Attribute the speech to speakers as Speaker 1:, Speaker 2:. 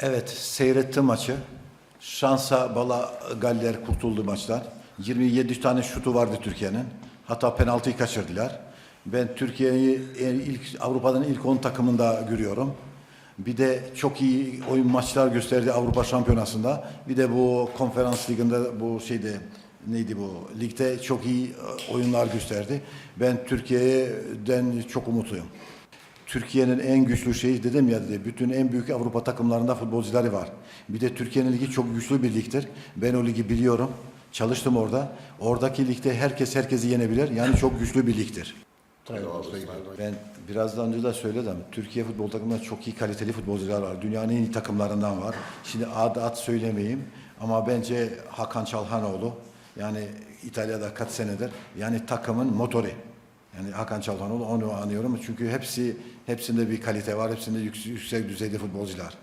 Speaker 1: Evet, seyrettim maçı. Şansa bala Galler kurtuldu maçtan. 27 tane şutu vardı Türkiye'nin. Hatta penaltıyı kaçırdılar. Ben Türkiye'yi ilk Avrupa'nın ilk 10 takımında görüyorum. Bir de çok iyi oyun maçlar gösterdi Avrupa Şampiyonası'nda. Bir de bu konferans liginde bu şeyde neydi bu ligde çok iyi oyunlar gösterdi. Ben Türkiye'den çok umutluyum. Türkiye'nin en güçlü şeyi dedim ya dedi. Bütün en büyük Avrupa takımlarında futbolcuları var. Bir de Türkiye'nin ligi çok güçlü bir ligdir. Ben o ligi biliyorum. Çalıştım orada. Oradaki ligde herkes herkesi yenebilir. Yani çok güçlü bir ligdir. Ben birazdan önce de söyledim. Türkiye futbol takımında çok iyi kaliteli futbolcular var. Dünyanın en iyi takımlarından var. Şimdi ad ad söylemeyeyim ama bence Hakan Çalhanoğlu yani İtalya'da kaç senedir yani takımın motoru. Yani Hakan Çalhanoğlu onu anıyorum çünkü hepsi hepsinde bir kalite var. Hepsinde yüksek, yüksek düzeyde futbolcular.